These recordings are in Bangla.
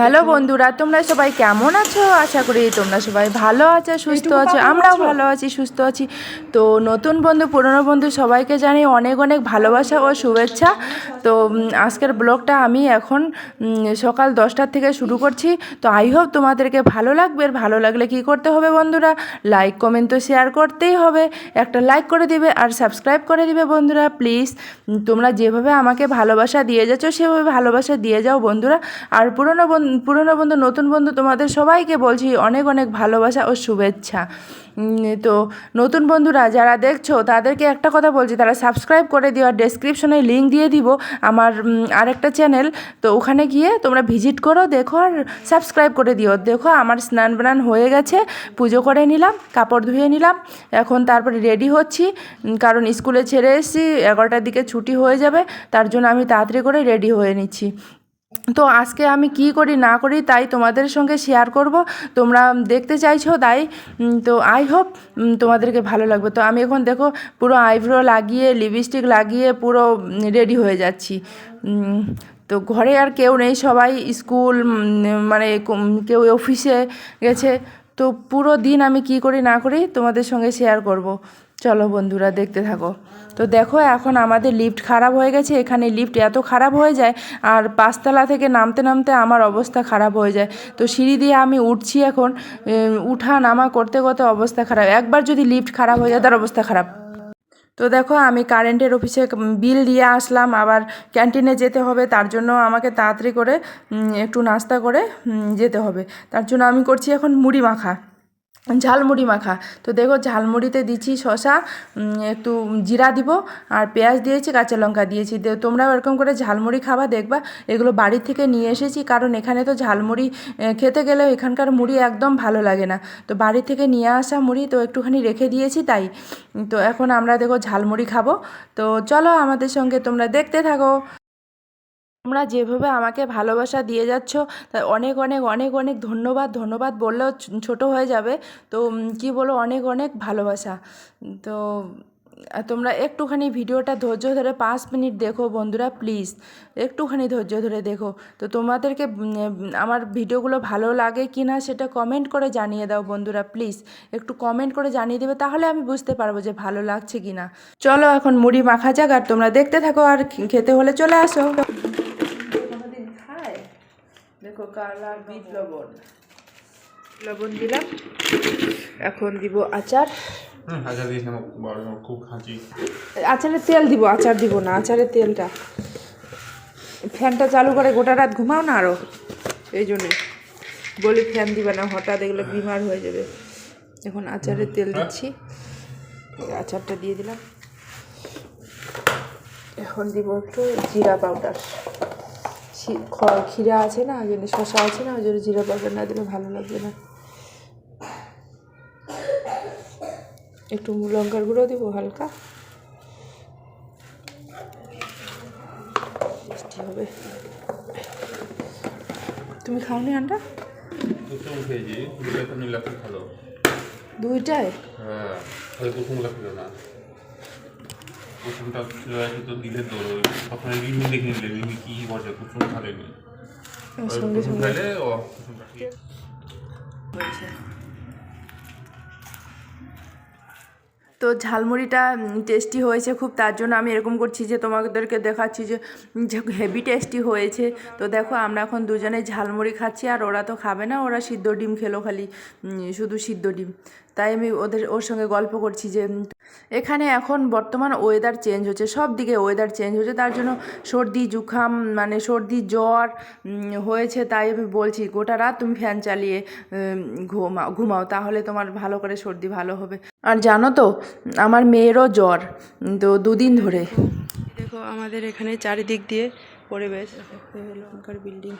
হ্যালো বন্ধুরা তোমরা সবাই কেমন আছো? আশা করি তোমরা সবাই ভালো আছো সুস্থ আছো। আমরাও ভালো আছি সুস্থ আছি। তো নতুন বন্ধু পুরনো বন্ধু সবাইকে জানি অনেক অনেক ভালোবাসা ও শুভেচ্ছা। তো আজকের ব্লগটা আমি এখন সকাল দশটার থেকে শুরু করছি। তো আই হোপ তোমাদেরকে ভালো লাগবে। আর ভালো লাগলে কি করতে হবে বন্ধুরা? লাইক কমেন্ট তো শেয়ার করতেই হবে। একটা লাইক করে দিবে আর সাবস্ক্রাইব করে দিবে বন্ধুরা প্লিজ। তোমরা যেভাবে আমাকে ভালোবাসা দিয়ে যাচ্ছ সেভাবে ভালোবাসা দিয়ে যাও বন্ধুরা। আর পুরনো বন্ধু পুরনো বন্ধু, নতুন বন্ধু তোমাদের সবাইকে বলছি অনেক অনেক ভালোবাসা ও শুভেচ্ছা। তো নতুন বন্ধুরা যারা দেখছ, তাদেরকে একটা কথা বলছি, তারা সাবস্ক্রাইব করে দিও আর ডেসক্রিপশনে লিঙ্ক দিয়ে দিব আমার আরেকটা চ্যানেল তো ওখানে গিয়ে তোমরা ভিজিট করো, দেখো আর সাবস্ক্রাইব করে দিও। দেখো আমার স্নান বানান হয়ে গেছে, পুজো করে নিলাম, কাপড় ধুয়ে নিলাম, এখন তারপরে রেডি হচ্ছি। কারণ স্কুলে ছেড়ে এসেছি, এগারোটার দিকে ছুটি হয়ে যাবে, তার জন্য আমি তাড়াতাড়ি করে রেডি হয়ে নিচ্ছি। তো আজকে আমি কি করি, না করি তাই তোমাদের সঙ্গে শেয়ার করব। তোমরা দেখতে চাইছো তাই তো আই হোপ তোমাদেরকে ভালো লাগবে। তো আমি এখন দেখো, পুরো আইব্রো লাগিয়ে লিপস্টিক লাগিয়ে, পুরো রেডি হয়ে যাচ্ছি। তো ঘরে আর কেউ নেই, সবাই স্কুল মানে কেউ অফিসে গেছে। তো পুরো দিন আমি কি করি, না করি তোমাদের সঙ্গে শেয়ার করব। চলো বন্ধুরা, দেখতে থাকো। তো দেখো, এখন আমাদের লিফট খারাপ হয়ে গেছে। এখানে লিফট এত খারাপ হয়ে যায়, আর পাঁচতলা থেকে নামতে নামতে আমার অবস্থা খারাপ হয়ে যায়। তো সিঁড়ি দিয়ে আমি উঠছি এখন উঠা নামা করতে করতে অবস্থা খারাপ। একবার যদি লিফট খারাপ হয়ে যায়, তার অবস্থা খারাপ। তো দেখো, আমি কারেন্টের অফিসে বিল দিয়ে আসলাম। আবার ক্যান্টিনে যেতে হবে, তার জন্য আমাকে তাড়াতাড়ি করে একটু নাস্তা করে যেতে হবে। তার জন্য আমি করছি এখন মুড়ি মাখা। ঝালমুড়ি মাখা। তো দেখো ঝালমুড়িতে দিচ্ছি শশা একটু জিরা দিব আর পেঁয়াজ দিয়েছি, কাঁচা লঙ্কা দিয়েছি। তোমরাও এরকম করে ঝালমুড়ি খাবা, দেখবা এগুলো বাড়ি থেকে নিয়ে এসেছি। কারণ এখানে তো ঝালমুড়ি খেতে গেলেও এখানকার মুড়ি একদম ভালো লাগে না। তো বাড়ি থেকে নিয়ে আসা মুড়ি তো একটুখানি রেখে দিয়েছি তাই। তো এখন আমরা দেখো ঝালমুড়ি খাব। তো চলো আমাদের সঙ্গে তোমরা দেখতে থাকো। তোমরা যেভাবে আমাকে ভালোবাসা দিয়ে যাচ্ছ অনেক অনেক অনেক অনেক ধন্যবাদ ধন্যবাদ বললেও ছোট হয়ে যাবে। তো কি বলো? অনেক অনেক ভালোবাসা। তো তোমরা একটুখানি ভিডিওটা ধৈর্য ধরে পাঁচ মিনিট দেখো বন্ধুরা, প্লিজ। একটুখানি ধৈর্য ধরে দেখো। তো তোমাদেরকে আমার ভিডিওগুলো ভালো লাগে কি না সেটা কমেন্ট করে জানিয়ে দাও বন্ধুরা, প্লিজ। একটু কমেন্ট করে জানিয়ে দেবে, তাহলে আমি বুঝতে পারব যে ভালো লাগছে কি না। চলো এখন মুড়ি মাখা যাক, আর তোমরা দেখতে থাকো, আর খেতে হলে চলে আসো। দেখো কালা বিট লবণ। লবণ দিলাম। এখন দিব আচার। আচারের তেল দিব আচার দিব না আচারের তেলটা। ফ্যানটা চালু করে গোটা রাত ঘুমাও না আরও এই জন্যে। বলি ফ্যান দিবে না হঠাৎ এগুলো বিমার হয়ে যাবে। এখন আচারের তেল দিচ্ছি। আচারটা দিয়ে দিলাম। এখন দিব একটু জিরা পাউডার। ক্ষীরা আছে না ওই জন্য শশা আছে না ওই জন্য জিরা পাউডার না দিলে ভালো লাগবে না। একটু লঙ্কার গুঁড়ো দিব হালকা। হবে। তুমি খাওনি আন্ডা? দুইটাই হ্যাঁ না। কুসুমটা তো দিলে তো সকালে রিমি দেখে নিলে রিমি কি বসে কুসুম খালেনি ওর কুসুম সঙ্গে ও কুসুমটা তো ঝালমুড়িটা টেস্টি হয়েছে খুব তার জন্য আমি এরকম করছি যে তোমাদেরকে দেখাচ্ছি যে হেভি টেস্টি হয়েছে। তো দেখো আমরা এখন দুজনে ঝালমুড়ি খাচ্ছি আর ওরা তো খাবে না ওরা সিদ্ধ ডিম খেলো খালি। উম, শুধু সিদ্ধ ডিম। তাই আমি ওদের, ওর সঙ্গে গল্প করছি যে এখানে এখন বর্তমান ওয়েদার চেঞ্জ হচ্ছে, সব দিকে ওয়েদার চেঞ্জ হচ্ছে, তার জন্য সর্দি জুখাম মানে সর্দি, জ্বর হয়েছে তাই আমি বলছি, গোটা রাত তুমি ফ্যান চালিয়ে ঘুমাও ঘুমাও, তাহলে তোমার ভালো করে সর্দি ভালো হবে। আর জানো তো, আমার মেয়েরও জ্বর, তো দুদিন ধরে। দেখো আমাদের এখানে চারিদিক দিয়ে পরিবেশ বিল্ডিং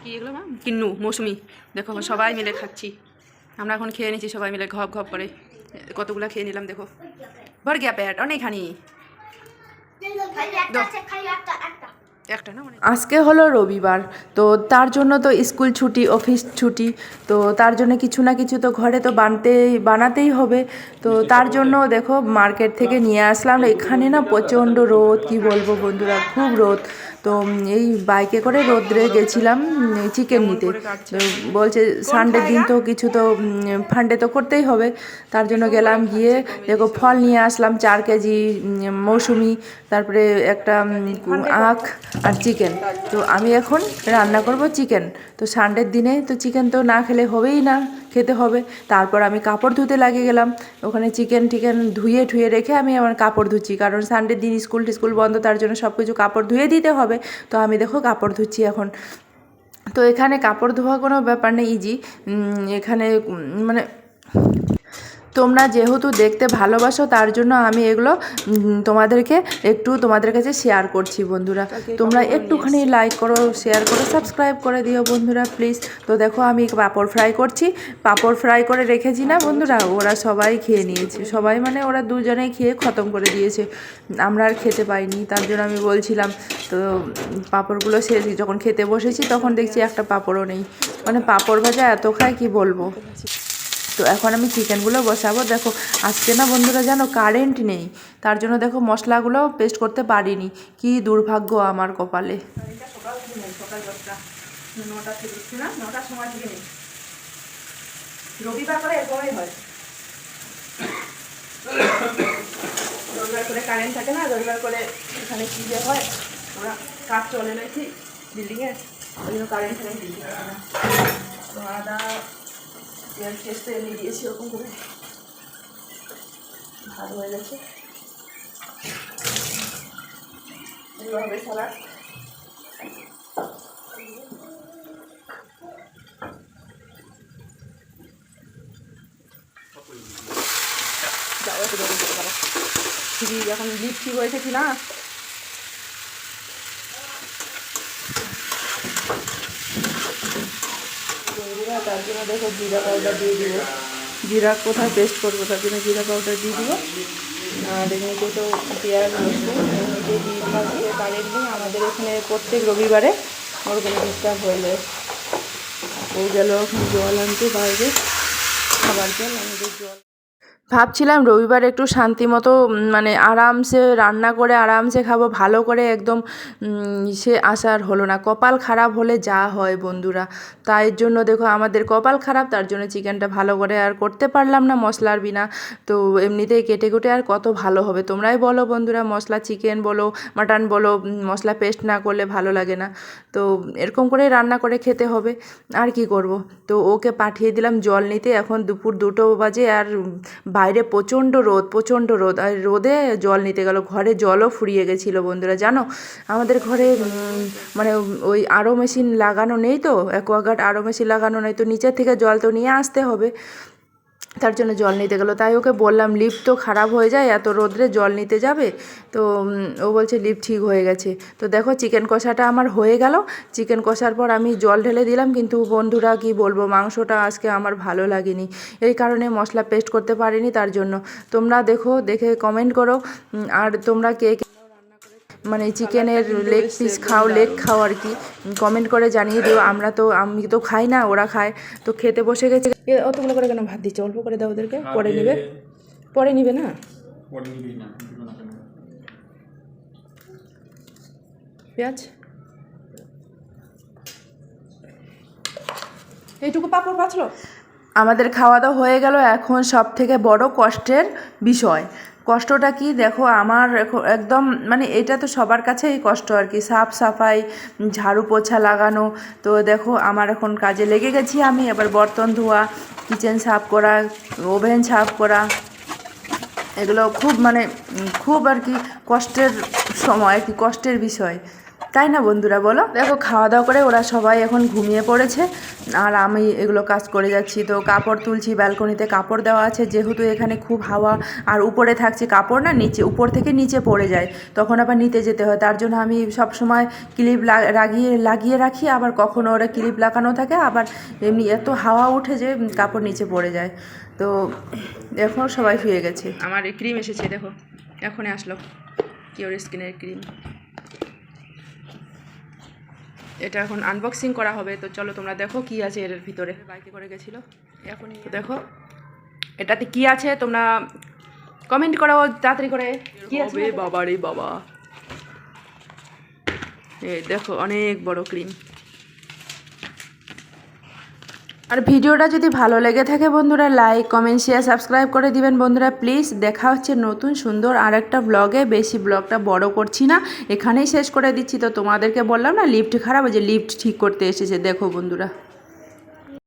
কি এগুলো কিন্নু, মৌসুমি, দেখো সবাই মিলে খাচ্ছি। আমরা এখন খেয়ে নিচ্ছি সবাই মিলে ঘপ ঘপ করে। কতগুলো খেয়ে নিলাম দেখো। ভর গিয়া প্যাট অনেকখানি একটা আজকে হলো রবিবার তো তার জন্য তো স্কুল ছুটি অফিস ছুটি তো তার জন্য কিছু না কিছু তো ঘরে তো বানতেই বানাতেই হবে। তো তার জন্য দেখো মার্কেট থেকে নিয়ে আসলাম। এখানে না প্রচণ্ড রোদ কি বলব বন্ধুরা খুব রোদ। তো এই বাইকে করে রোদ্রে গেছিলাম চিকেন নিতে। বলছে সানডে দিন তো কিছু তো ফান্ডে তো করতেই হবে। তার জন্য গেলাম গিয়ে দেখো ফল নিয়ে আসলাম চার কেজি মৌসুমি তারপরে একটা আখ আর চিকেন তো আমি এখন রান্না করব চিকেন তো সানডের দিনে তো চিকেন তো না খেলে হবেই না। খেতে হবে। তারপর আমি কাপড় ধুতে লাগিয়ে গেলাম। ওখানে চিকেন টিকেন ধুয়ে ঠুয়ে রেখে আমি আমার কাপড় ধুচ্ছি। কারণ সানডের দিন স্কুল টিস্কুল বন্ধ, তার জন্য সব কিছু কাপড় ধুয়ে দিতে হবে। তো আমি দেখো কাপড় ধুচ্ছি এখন। তো এখানে কাপড় ধোয়া কোনো ব্যাপার নেই ইজি এখানে মানে তোমরা যেহেতু দেখতে ভালোবাসো তার জন্য আমি এগুলো তোমাদেরকে একটু তোমাদের কাছে শেয়ার করছি বন্ধুরা। তোমরা একটুখানি লাইক করো শেয়ার করো সাবস্ক্রাইব করে দিও বন্ধুরা প্লিজ তো দেখো আমি পাঁপড় ফ্রাই করছি। পাঁপড় ফ্রাই করে রেখেছি না বন্ধুরা? ওরা সবাই খেয়ে নিয়েছে। সবাই মানে ওরা দুজনেই খেয়ে খতম করে দিয়েছে। আমরা আর খেতে পাইনি তার জন্য আমি বলছিলাম তো পাঁপড়গুলো শেষ যখন খেতে বসেছি তখন দেখছি একটা পাঁপড়ও নেই। মানে পাঁপড় ভাজা এত খায় কি বলব? তো এখন আমি চিকেনগুলো বসাবো। দেখো, আজকে না বন্ধুরা জানো কারেন্ট নেই। তার জন্য দেখো মশলাগুলো পেস্ট করতে পারিনি। কি দুর্ভাগ্য আমার কপালে। থেকে থেকে রবিবার করে হয়। কারেন্ট থাকে না, রবিবার করে এখানে কি যে হয় ওরা কাজ চলে নাকি বিল্ডিংয়ে ওই জন্য কারেন্ট তো আদা পেঁয়াজ পেস্ট এনে দিয়েছি ওরকম করে। ভালো হয়ে গেছে। এগুলো হবে সালাড যাও, একটু দৌড়ে যেতে পারো ঠিকই যখন লিপ ঠিক হয়েছে কি না জন্য দেখো জিরা পাউডার দিয়ে দিব। জিরা কোথায় পেস্ট করব তার জন্য জিরা পাউডার দিয়ে দিব। আর এমনিতে তো পেঁয়াজ রসুন এমনিতে দিয়ে নেই আমাদের এখানে প্রত্যেক রবিবারে ওর কোনো ডিস্টার্ব হয়ে ও গেল জল আনতে বাইরে। খাবার জল, আমাদের জল। ভাবছিলাম রবিবার একটু শান্তি মতো মানে আরামসে রান্না করে আরামসে খাব, ভালো করে একদম সে আসার হলো না। কপাল খারাপ হলে যা হয় বন্ধুরা। তাই জন্য দেখো আমাদের কপাল খারাপ, তার জন্য চিকেনটা ভালো করে আর করতে পারলাম না, মশলার বিনা। তো এমনিতেই কেটে কুটে আর কত ভালো হবে। তোমরাই বলো বন্ধুরা, মশলা চিকেন বলো, মাটন বলো মশলা পেস্ট না করলে ভালো লাগে না। তো এরকম করে রান্না করে খেতে হবে। আর কি করব? তো ওকে পাঠিয়ে দিলাম জল নিতে। এখন দুপুর দুটো বাজে আর বাইরে প্রচণ্ড রোদ প্রচণ্ড রোদ। আর রোদে জল নিতে গেল, ঘরে জলও ফুরিয়ে গেছিল বন্ধুরা, জানো? আমাদের ঘরে মানে ওই আরও মেশিন লাগানো নেই তো অ্যাকোয়াগার্ড আরও মেশিন লাগানো নেই, তো নিচের থেকে জল তো নিয়ে আসতে হবে। তার জন্য জল নিতে গেলো। তাই ওকে বললাম, লিফট তো খারাপ হয়ে যায়, এত রোদ্রে জল নিতে যাবে? তো ও বলছে, লিফট ঠিক হয়ে গেছে। তো দেখো, চিকেন কষাটা আমার হয়ে গেল। চিকেন কষার পর আমি জল ঢেলে দিলাম, কিন্তু বন্ধুরা, কি বলব, মাংসটা আজকে আমার ভালো লাগেনি। এই কারণে মশলা পেস্ট করতে পারিনি তার জন্য। তোমরা দেখো, দেখে কমেন্ট করো। আর তোমরা কে মানে চিকেনের লেগ পিস খাও লেগ খাও আর কি। কমেন্ট করে জানিয়ে দিও আমরা তো আমি তো খাই না ওরা খায়। তো খেতে বসে গেছে। অতগুলো করে কেন ভাত দিচ্ছে? অল্প করে দাও ওদেরকে পরে নিবে। পরে নিবে না? পেঁয়াজ? এইটুকু পাপড় বাঁচলো? আমাদের খাওয়া দাওয়া হয়ে গেল এখন সব থেকে বড় কষ্টের বিষয়। কষ্টটা কি? দেখো, আমার একদম মানে এটা তো সবার কাছেই কষ্ট আর কি। সাফ সাফাই, ঝাড়ু পোছা লাগানো। তো দেখো, আমার এখন কাজে লেগে গেছি আমি। এবার বর্তন ধোয়া কিচেন সাফ করা ওভেন সাফ করা। এগুলো খুব মানে খুব আর কি কষ্টের সময়, আর কি কষ্টের বিষয়। তাই না বন্ধুরা বলো? দেখো খাওয়া দাওয়া করে ওরা সবাই এখন ঘুমিয়ে পড়েছে। আর আমি এগুলো কাজ করে যাচ্ছি। তো কাপড় তুলছি ব্যালকনিতে কাপড় দেওয়া আছে। যেহেতু এখানে খুব হাওয়া আর উপরে থাকছে কাপড় না নিচে উপর থেকে নিচে পড়ে যায়। তখন আবার নিতে যেতে হয়। তার জন্য আমি সব সময় ক্লিপ লাগিয়ে লাগিয়ে রাখি। আবার কখনো ওরা ক্লিপ লাগানো থাকে আবার এমনি এত হাওয়া ওঠে যে কাপড় নিচে পড়ে যায়। তো এখন সবাই শুয়ে গেছে। আমার ক্রিম এসেছে দেখো। এখনই আসলো। কিওর স্কিনের ক্রিম এটা এখন আনবক্সিং করা হবে তো চলো তোমরা দেখো কি আছে এর ভিতরে। বাইকে করে গেছিল এখন দেখো এটাতে কি আছে তোমরা কমেন্ট করো তাড়াতাড়ি করে। কি আছে বাবা রে বাবা। এই দেখো অনেক বড় ক্রিম আর ভিডিওটা যদি ভালো লেগে থাকে বন্ধুরা লাইক কমেন্ট শেয়ার সাবস্ক্রাইব করে দিবেন। বন্ধুরা প্লিজ দেখা হচ্ছে নতুন, সুন্দর আর একটা ব্লগে বেশি ব্লগটা বড় করছি না, এখানেই শেষ করে দিচ্ছি। তো তোমাদেরকে বললাম না লিফট খারাপ যে লিফট ঠিক করতে এসেছে। দেখো বন্ধুরা।